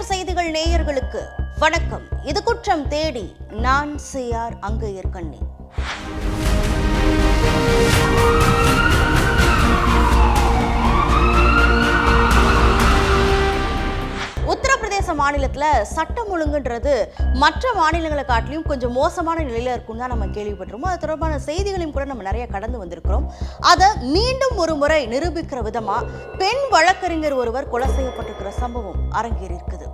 சுடர் செய்திகள் நேயர்களுக்கு வணக்கம். இது குற்றம் தேடி நான் சிஆர் அங்கையர் கண்ணி. உத்தரப்பிரதேச மாநிலத்தில் சட்டம் ஒழுங்குன்றது மற்ற மாநிலங்களை காட்டிலும் கொஞ்சம் மோசமான நிலையில் இருக்கும் தான் நம்ம கேள்விப்பட்டிருக்கோம். அது தொடர்பான செய்திகளையும் கூட நம்ம நிறைய கடந்து வந்திருக்கிறோம். அதை மீண்டும் ஒரு முறை நிரூபிக்கிற விதமாக பெண் வழக்கறிஞர் ஒருவர் கொலை செய்யப்பட்டிருக்கிற சம்பவம் அரங்கேறி இருக்குது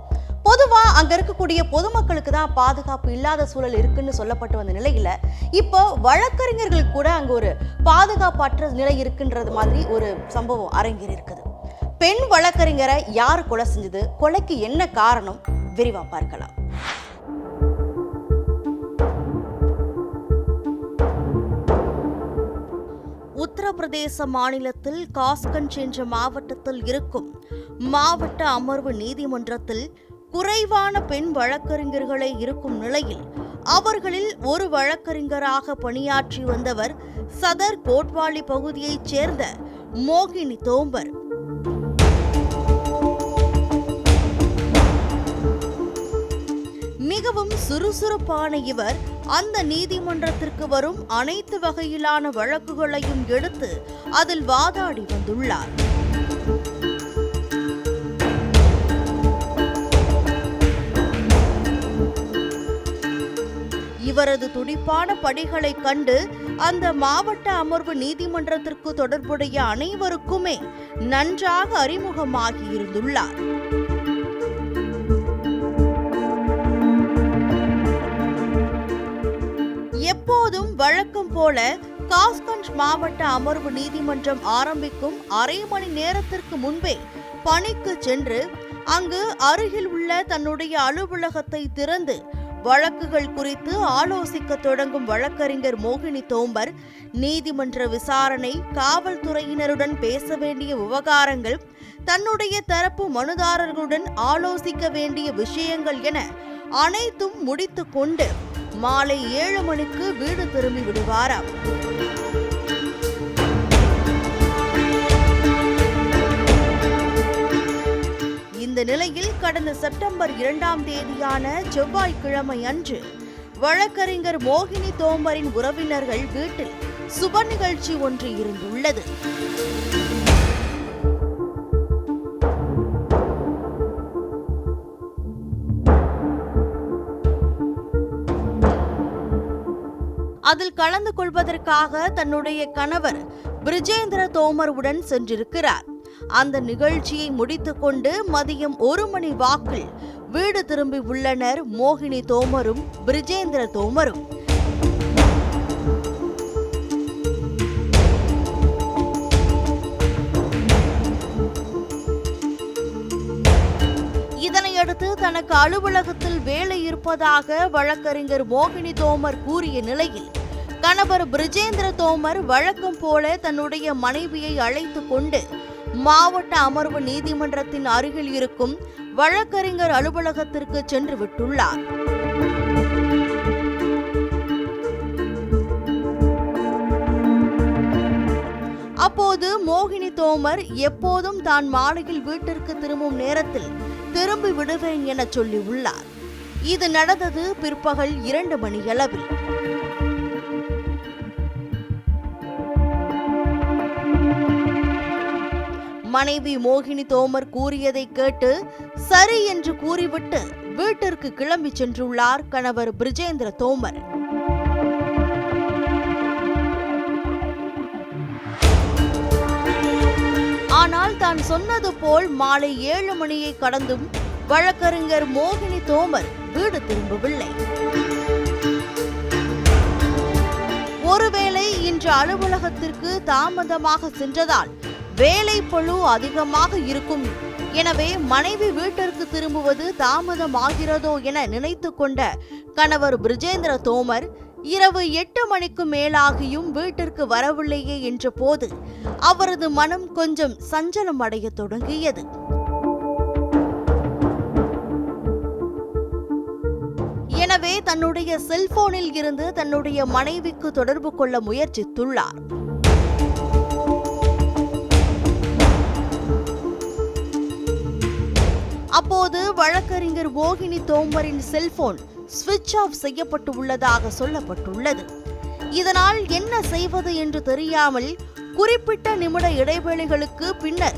பொதுவாக அங்கே இருக்கக்கூடிய பொதுமக்களுக்கு தான் பாதுகாப்பு இல்லாத சூழல் இருக்குன்னு சொல்லப்பட்டு வந்த நிலையில் இப்போ வழக்கறிஞர்களுக்கு கூட அங்கே ஒரு பாதுகாப்பற்ற நிலை இருக்குன்றது மாதிரி ஒரு சம்பவம் அரங்கேறி இருக்குது பெண் வழக்கறிஞரை யார் கொலை செஞ்சது? கொலைக்கு என்ன காரணம்? விரிவா பார்க்கலாம். உத்தரப்பிரதேச மாநிலத்தில் காஸ்கஞ்ச் என்ற மாவட்டத்தில் இருக்கும் மாவட்ட அமர்வு நீதிமன்றத்தில் குறைவான பெண் வழக்கறிஞர்களே இருக்கும் நிலையில் அவர்களில் ஒரு வழக்கறிஞராக பணியாற்றி வந்தவர் சதர் கோட்வாலி பகுதியைச் சேர்ந்த மோகினி தோம்பர். மிகவும் சுறுசுறுப்பான இவர் அந்த நீதிமன்றத்திற்கு வரும் அனைத்து வகையிலான வழக்குகளையும் எடுத்து அதில் வாதாடி வந்துள்ளார். இவரது துடிப்பான படிகளை கண்டு அந்த மாவட்ட அமர்வு நீதிமன்றத்திற்கு தொடர்புடைய அனைவருக்குமே நன்றாக அறிமுகமாகி இருந்துள்ளார் வழக்கம் போல காஸ்கஞ்ச் மாவட்ட அமர்வு நீதிமன்றம் ஆரம்பிக்கும் அரை மணி நேரத்திற்கு முன்பே பணிக்கு சென்று அங்கு அருகில் உள்ள தன்னுடைய அலுவலகத்தை திறந்து வழக்குகள் குறித்து ஆலோசிக்க தொடங்கும் வழக்கறிஞர் மோகினி தோம்பர் நீதிமன்ற விசாரணை காவல்துறையினருடன் பேச வேண்டிய விவகாரங்கள் தன்னுடைய தரப்பு மனுதாரர்களுடன் ஆலோசிக்க வேண்டிய விஷயங்கள் என அனைத்தும் முடித்துக்கொண்டு மாலை ஏழு மணிக்கு வீடு திரும்பி விடுவாராம். இந்த நிலையில் கடந்த செப்டம்பர் இரண்டாம் தேதியான செவ்வாய்க்கிழமை அன்று வழக்கறிஞர் மோகினி தோம்பரின் உறவினர்கள் வீட்டில் சுப நிகழ்ச்சி ஒன்று இருந்துள்ளது. அதில் கலந்து கொள்வதற்காக தன்னுடைய கணவர் பிரிஜேந்திர தோமருடன் சென்றிருக்கிறார். அந்த நிகழ்ச்சியை முடித்துக்கொண்டு மதியம் ஒரு மணி வாக்கில் வீடு திரும்பி உள்ளனர் மோகினி தோமரும் பிரிஜேந்திர தோமரும். இதனையடுத்து தனக்கு அலுவலகத்தில் வேலை இருப்பதாக வழக்கறிஞர் மோகினி தோமர் கூறிய நிலையில் கணவர் பிரிஜேந்திர தோமர் வழக்கம் போல தன்னுடைய மனைவியை அழைத்து கொண்டு மாவட்ட அமர்வு நீதிமன்றத்தின் அருகில் இருக்கும் வழக்கறிஞர் அலுவலகத்திற்கு சென்று விட்டுள்ளார். அப்போது மோகினி தோமர் எப்போதும் தான் மாலையில் வீட்டிற்கு திரும்பும் நேரத்தில் திரும்பி விடுவேன் என சொல்லியுள்ளார் இது நடந்தது பிற்பகல் இரண்டு மணியளவில். மனைவி மோகினி தோமர் கூறியதை கேட்டு சரி என்று கூறிவிட்டு வீட்டிற்கு கிளம்பி சென்றுள்ளார் கணவர் பிரிஜேந்திர தோமர். ஆனால் தான் சொன்னது போல் மாலை ஏழு மணியை கடந்தும் வழக்கறிஞர் மோகினி தோமர் வீடு திரும்பவில்லை. ஒருவேளை இன்று அலுவலகத்திற்கு தாமதமாக சென்றதால் வேலை பழு அதிகமாக இருக்கும். எனவே மனைவி வீட்டிற்கு திரும்புவது தாமதமாகிறதோ என நினைத்து கொண்ட கணவர் பிரிஜேந்திர தோமர் இரவு எட்டு மணிக்கு மேலாகியும் வீட்டிற்கு வரவில்லையே என்ற போது அவரது மனம் கொஞ்சம் சஞ்சலம் அடையத் தொடங்கியது. எனவே தன்னுடைய செல்போனில் இருந்து தன்னுடைய மனைவிக்கு தொடர்பு கொள்ள முயற்சித்துள்ளார். அப்போது வழக்கறிஞர் மோகினி தோமரின் செல்போன் சுவிட்ச் ஆஃப் செய்யப்பட்டு உள்ளதாக சொல்லப்பட்டுள்ளது. இதனால் என்ன செய்வது என்று தெரியாமல் குறிப்பிட்ட நிமிட இடைவேளைகளுக்கு பின்னர்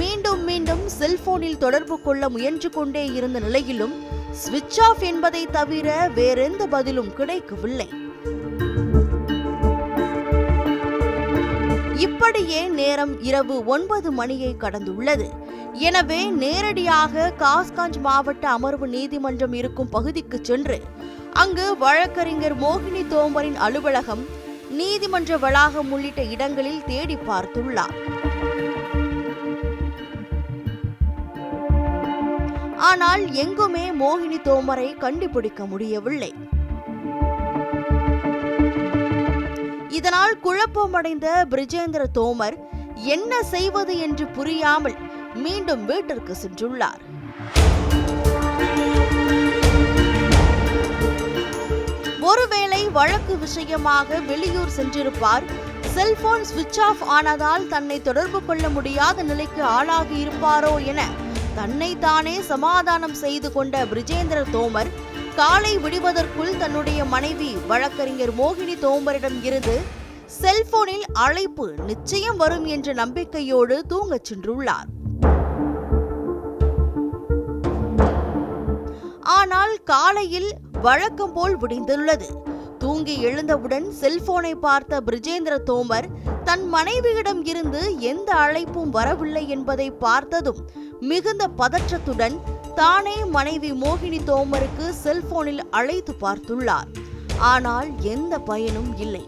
மீண்டும் மீண்டும் செல்போனில் தொடர்பு கொள்ள முயன்று கொண்டே இருந்த நிலையிலும் சுவிட்ச் ஆஃப் என்பதை தவிர வேறெந்த பதிலும் கிடைக்கவில்லை. இப்படியே நேரம் இரவு ஒன்பது மணியை கடந்துள்ளது. எனவே நேரடியாக காஸ்காஞ்ச் மாவட்ட அமர்வு நீதிமன்றம் இருக்கும் பகுதிக்கு சென்று அங்கு வழக்கறிஞர் மோகினி தோமரின் அலுவலகம் நீதிமன்ற வளாகம் உள்ளிட்ட இடங்களில் தேடி பார்த்துள்ளார். ஆனால் எங்குமே மோகினி தோமரை கண்டுபிடிக்க முடியவில்லை. இதனால் குழப்பமடைந்த பிரிஜேந்திர தோமர் என்ன செய்வது என்று புரியாமல் மீண்டும் வீட்டிற்கு சென்றுள்ளார். ஒருவேளை வழக்கு விஷயமாக வெளியூர் சென்றிருப்பார். செல்போன் சுவிட்ச் ஆஃப் ஆனதால் தன்னை தொடர்பு கொள்ள முடியாத நிலைக்கு ஆளாகி இருப்பாரோ என தன்னை தானே சமாதானம் செய்து கொண்ட பிரிஜேந்திர தோமர் காலை விடுவதற்குள் தன்னுடைய மனைவி வழக்கறிஞர் மோகினி தோமரிடம் இருந்து செல்போனில் அழைப்பு நிச்சயம் வரும் என்ற நம்பிக்கையோடு தூங்கச் சென்றுள்ளார். காலையில் வழக்கம் போல் விடிந்துள்ளது. தூங்கி எழுந்தவுடன் செல்போனை பார்த்த பிரிஜேந்திர தோமர் தன் மனைவியிடம் இருந்து எந்த அழைப்பும் வரவில்லை என்பதை பார்த்ததும் மிகுந்த பதற்றத்துடன் தானே மனைவி மோகினி தோமருக்கு செல்போனில் அழைத்து பார்த்துள்ளார். ஆனால் எந்த பயனும் இல்லை.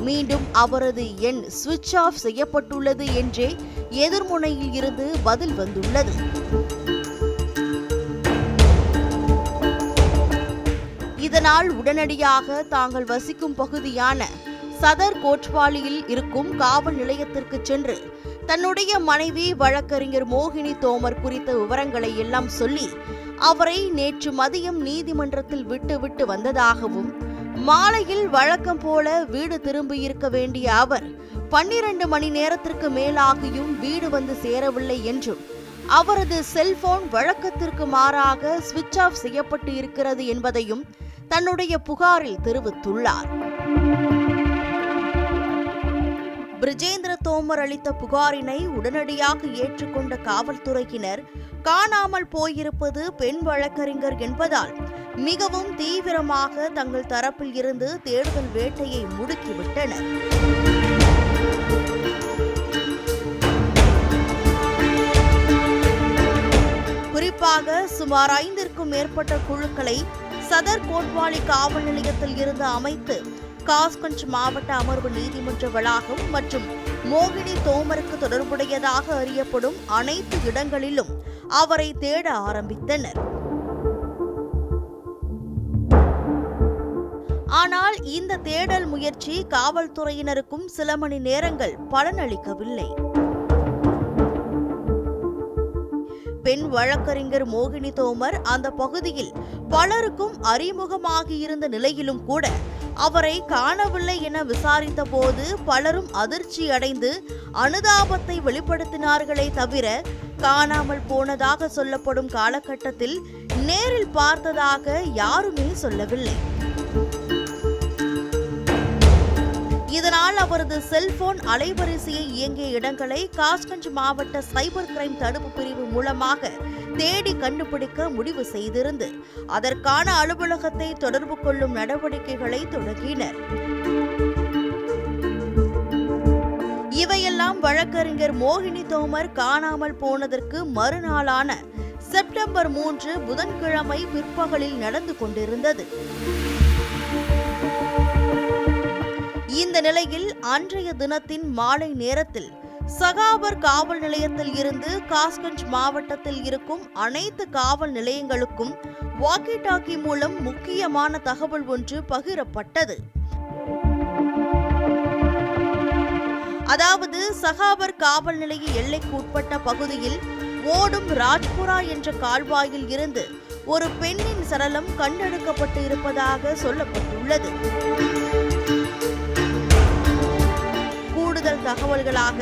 மீண்டும் அவரது எண் சுவிட்ச் ஆஃப் செய்யப்பட்டுள்ளது என்றே எதிர்முனையில் இருந்து பதில் வந்துள்ளது. இதனால் உடனடியாக தாங்கள் வசிக்கும் பகுதியான சதர் கோட்வாலியில் இருக்கும் காவல் நிலையத்திற்கு சென்று தன்னுடைய மனைவி வழக்கறிஞர் மோகினி தோமர் குறித்த விவரங்களை எல்லாம் சொல்லி அவரை நேற்று மதியம் நீதிமன்றத்தில் விட்டுவிட்டு வந்ததாகவும் மாலையில் வழக்கம் போல வீடு திரும்பியிருக்க வேண்டிய அவர் பன்னிரண்டு மணி நேரத்திற்கு மேலாகியும் வீடு வந்து சேரவில்லை என்றும் அவரது செல்போன் வழக்கத்திற்கு மாறாக சுவிட்ச் ஆஃப் செய்யப்பட்டு இருக்கிறது என்பதையும் தன்னுடைய புகாரில் தெரிவித்துள்ளார். பிரிஜேந்திர தோமர் அளித்த புகாரினை உடனடியாக ஏற்றுக்கொண்ட காவல்துறையினர் காணாமல் போயிருப்பது பெண் வழக்கறிஞர் என்பதால் மிகவும் தீவிரமாக தங்கள் தரப்பில் இருந்து தேடுதல் வேட்டையை முடுக்கிவிட்டனர். குறிப்பாக சுமார் ஐந்திற்கும் மேற்பட்ட குழுக்களை சதர் கோட்வாலி காவல் நிலையத்தில் இருந்து அமைத்து காஸ்கஞ்ச் மாவட்ட அமர்வு நீதிமன்ற வளாகம் மற்றும் மோகினி தோமருக்கு தொடர்புடையதாக அறியப்படும் அனைத்து இடங்களிலும் அவரை தேட ஆரம்பித்தனர். ஆனால் இந்த தேடல் முயற்சி காவல்துறையினருக்கும் சில மணி நேரங்கள் பலனளிக்கவில்லை. பெண் வழக்கறிஞர் மோகினி தோமர் அந்த பகுதியில் பலருக்கும் அறிமுகமாகியிருந்த நிலையிலும் கூட அவரை காணவில்லை என விசாரித்த போது பலரும் அதிர்ச்சி அடைந்து அனுதாபத்தை வெளிப்படுத்தினார்களே தவிர காணாமல் போனதாக சொல்லப்படும் காலகட்டத்தில் நேரில் பார்த்ததாக யாருமே சொல்லவில்லை. இதனால் அவரது செல்போன் அலைவரிசையை இயங்கிய இடங்களை காஸ்கஞ்ச் மாவட்ட சைபர் கிரைம் தடுப்பு பிரிவு மூலமாக தேடி கண்டுபிடிக்க முடிவு செய்திருந்து அதற்கான அலுவலகத்தை தொடர்பு கொள்ளும் நடவடிக்கைகளை தொடங்கினர் இவையெல்லாம் வழக்கறிஞர் மோகினி தோமர் காணாமல் போனதற்கு மறுநாளான செப்டம்பர் மூன்று புதன்கிழமை பிற்பகலில் நடந்து கொண்டிருந்தது. இந்த நிலையில் அன்றைய தினத்தின் மாலை நேரத்தில் சகாபர் காவல் நிலையத்தில் இருந்து காஸ்கஞ்ச் மாவட்டத்தில் இருக்கும் அனைத்து காவல் நிலையங்களுக்கும் வாக்கி டாக்கி மூலம் முக்கியமான தகவல் ஒன்று பகிரப்பட்டது. அதாவது சகாபர் காவல் நிலைய எல்லைக்குட்பட்ட பகுதியில் ஓடும் ராஜ்புரா என்ற கால்வாயில் இருந்து ஒரு பெண்ணின் சடலம் கண்டெடுக்கப்பட்டு இருப்பதாக சொல்லப்பட்டுள்ளது. கூடுதல் தகவல்களாக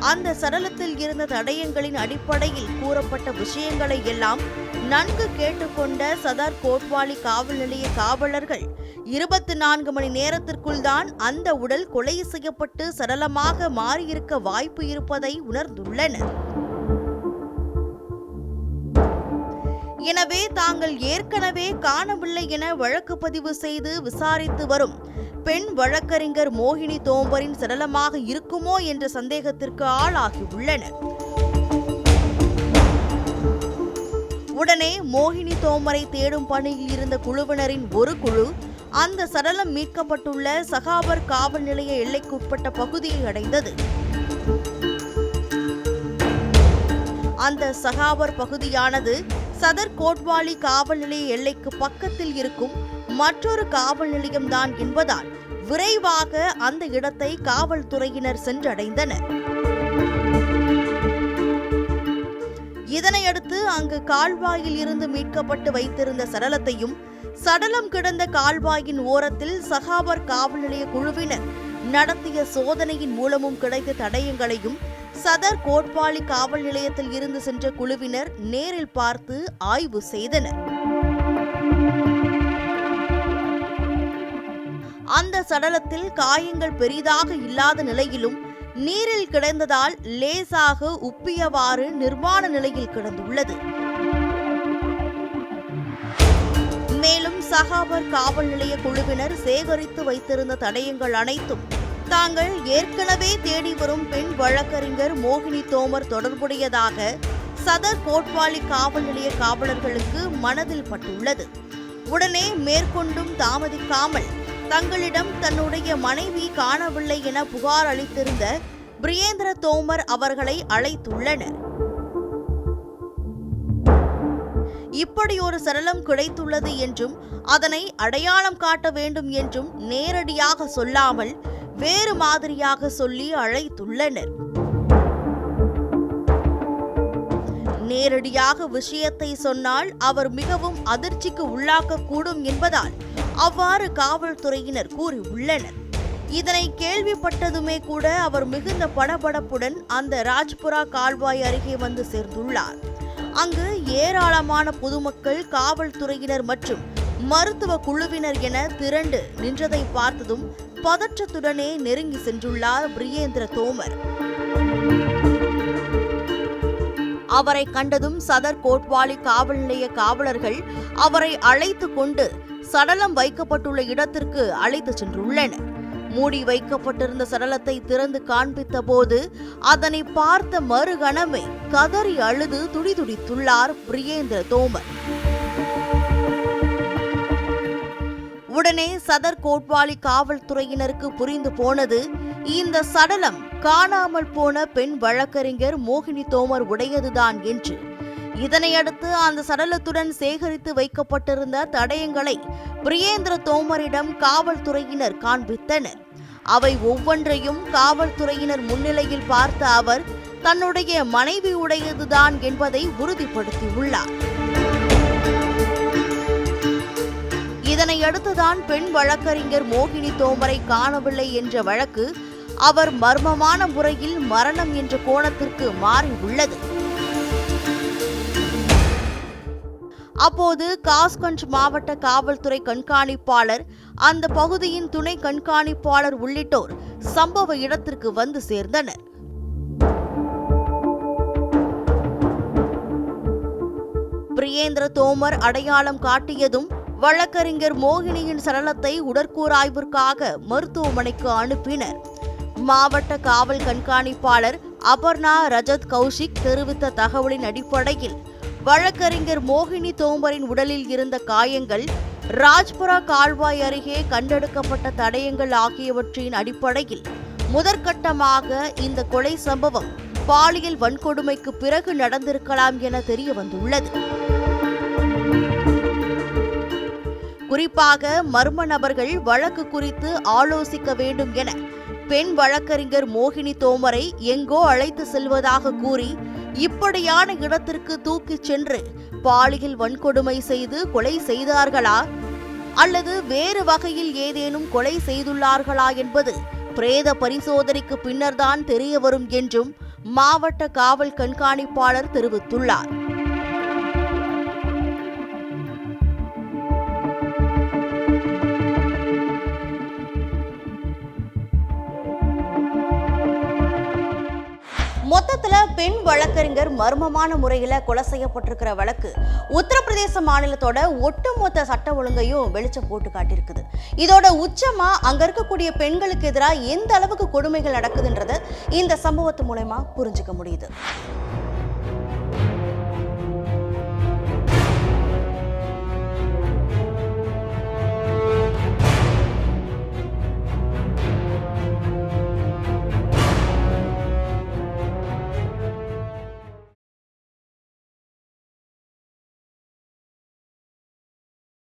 அந்த சடலத்தில் இருந்த தடயங்களின் அடிப்படையில் கூறப்பட்ட விஷயங்களை எல்லாம் நன்கு கேட்டுக்கொண்ட சதார் கோட்வாலி காவல் நிலைய காவலர்கள் இருபத்தி நான்கு மணி நேரத்திற்குள் தான் அந்த உடல் கொலை செய்யப்பட்டு சடலமாக மாறியிருக்க வாய்ப்பு இருப்பதை உணர்ந்துள்ளனர். எனவே தாங்கள் ஏற்கனவே காணவில்லை என வழக்கு பதிவு செய்து விசாரித்து வரும் பெண் வழக்கறிஞர் மோகினி தோம்பரின் சடலமாக இருக்குமோ என்ற சந்தேகத்திற்கு ஆளாகியுள்ளனர். உடனே மோகினி தோமரை தேடும் பணியில் இருந்த குழுவினரின் ஒரு குழு அந்த சடலம் மீட்கப்பட்டுள்ள சகாபர் காவல் நிலைய எல்லைக்குட்பட்ட பகுதியை அடைந்தது. அந்த சகாபர் பகுதியானது சதர் கோட்வாலி காவல் நிலைய எல்லைக்கு பக்கத்தில் இருக்கும் மற்றொரு காவல் நிலையம்தான் என்பதால் விரைவாக அந்த இடத்தை காவல்துறையினர் சென்றடைந்தனர். இதனையடுத்து அங்கு கால்வாயில் இருந்து மீட்கப்பட்டு வைத்திருந்த சடலத்தையும் சடலம் கிடந்த கால்வாயின் ஓரத்தில் சகாபர் காவல் நிலைய குழுவினர் நடத்திய சோதனையின் மூலமும் கிடைத்த தடயங்களையும் சதர் கோட்பாளி காவல் நிலையத்தில் இருந்து சென்ற குழுவினர் நேரில் பார்த்து ஆய்வு செய்தனர். அந்த சடலத்தில் காயங்கள் பெரிதாக இல்லாத நிலையிலும் நீரில் கிடந்ததால் லேசாக உப்பியவாறு நிர்வாண நிலையில் கிடந்துள்ளது. மேலும் சகாபர் காவல் நிலைய குழுவினர் சேகரித்து வைத்திருந்த தடயங்கள் அனைத்தும் தாங்கள் ஏற்கனவே தேடி வரும் பெண் வழக்கறிஞர் மோகினி தோமர் தொடர்புடையதாக சதர் கோட்வாலி காவல் நிலைய காவலர்களுக்கு மனதில் பட்டுள்ளது. உடனே மேற்கொண்டும் தாமதிக்காமல் தங்களிடம் தன்னுடைய மனைவி காணவில்லை என புகார் அளித்திருந்த பிரியேந்திர தோமர் அவர்களை அழைத்துள்ளனர். இப்படி ஒரு சரளம் கிடைத்துள்ளது என்றும் அதனை அடையாளம் காட்ட வேண்டும் என்றும் நேரடியாக சொல்லாமல் வேறு மாதிரியாக சொல்லி அழைத்துள்ளனர். நேரடியாக விஷயத்தை சொன்னால் அவர் மிகவும் அதிர்ச்சிக்கு உள்ளாக்கக்கூடும் என்பதால் அவ்வாறு காவல்துறையினர் கூறியுள்ளனர். இதனை கேள்விப்பட்டதுமே கூட அவர் மிகுந்த படபடப்புடன் அந்த ராஜ்புரா கால்வாய் அருகே வந்து சேர்ந்துள்ளார். அங்கு ஏராளமான பொதுமக்கள் காவல்துறையினர் மற்றும் மருத்துவ குழுவினர் என திரண்டு நின்றதை பார்த்ததும் பதற்றத்துடனே நெருங்கி சென்றுள்ளார் பிரியேந்திர தோமர். அவரை கண்டதும் சதர் கோட்வாலி காவல் நிலைய காவலர்கள் அவரை அழைத்து கொண்டு சடலம் வைக்கப்பட்டுள்ள இடத்திற்கு அழைத்து சென்றுள்ளனர். மூடி வைக்கப்பட்டிருந்த சடலத்தை திறந்து காண்பித்த போது அதனை பார்த்த மறுகணமே கதறி அழுது துடிதுடித்துள்ளார் பிரியேந்திர தோமர். உடனே சதர் கோட்வாலி காவல்துறையினருக்கு புரிந்து போனது இந்த சடலம் காணாமல் போன பெண் வழக்கறிஞர் மோகினி தோமர் உடையதுதான் என்று. இதனையடுத்து அந்த சடலத்துடன் சேகரித்து வைக்கப்பட்டிருந்த தடயங்களை பிரியேந்திர தோமரிடம் காவல்துறையினர் காண்பித்தனர். அவை ஒவ்வொன்றையும் காவல்துறையினர் முன்னிலையில் பார்த்த அவர் தன்னுடைய மனைவி உடையதுதான் என்பதை உறுதிப்படுத்தியுள்ளார். இதனையடுத்துதான் பெண் வழக்கறிஞர் மோகினி தோமரை காணவில்லை என்ற வழக்கு அவர் மர்மமான முறையில் மரணம் என்ற கோணத்திற்கு மாறியுள்ளது அப்போது காஸ்கஞ்ச் மாவட்ட காவல்துறை கண்காணிப்பாளர் அந்த பகுதியின் துணை கண்காணிப்பாளர் உள்ளிட்டோர் சம்பவ இடத்திற்கு வந்து சேர்ந்தனர். பிரியேந்திர தோமர் அடையாளம் காட்டியதும் வழக்கறிஞர் மோகினியின் சடலத்தை உடற்கூறாய்விற்காக மருத்துவமனைக்கு அனுப்பினர். மாவட்ட காவல் கண்காணிப்பாளர் அபர்ணா ரஜத் கௌஷிக் தெரிவித்த தகவலின் அடிப்படையில் வழக்கறிஞர் மோகினி தோமரின் உடலில் இருந்த காயங்கள் ராஜ்புரா கால்வாய் அருகே கண்டெடுக்கப்பட்ட தடயங்கள் ஆகியவற்றின் அடிப்படையில் முதற்கட்டமாக இந்த கொலை சம்பவம் பாலியல் வன்கொடுமைக்கு பிறகு நடந்திருக்கலாம் என தெரிய வந்துள்ளது குறிப்பாக மர்ம நபர்கள் வழக்கு குறித்து ஆலோசிக்க வேண்டும் என பெண் வழக்கறிஞர் மோகினி தோமரை எங்கோ அழைத்து செல்வதாக கூறி இப்படியான இடத்திற்கு தூக்கிச் சென்று பாலியல் வன்கொடுமை செய்து கொலை செய்தார்களா? அல்லது வேறு வகையில் ஏதேனும் கொலை செய்துள்ளார்களா என்பது பிரேத பரிசோதனைக்கு பின்னர்தான் தெரிய வரும் என்றும் மாவட்ட காவல் கண்காணிப்பாளர் தெரிவித்துள்ளார். சமீபத்துல பெண் வழக்கறிஞர் மர்மமான முறையில கொலை செய்யப்பட்டிருக்கிற வழக்கு உத்தரப்பிரதேச மாநிலத்தோட ஒட்டுமொத்த சட்ட ஒழுங்கையும் வெளிச்சம் போட்டு காட்டியிருக்குது. இதோட உச்சமா அங்க இருக்கக்கூடிய பெண்களுக்கு எதிராக எந்த அளவுக்கு கொடுமைகள் நடக்குதுன்றத இந்த சம்பவத்து மூலயமா புரிஞ்சுக்க முடியுது.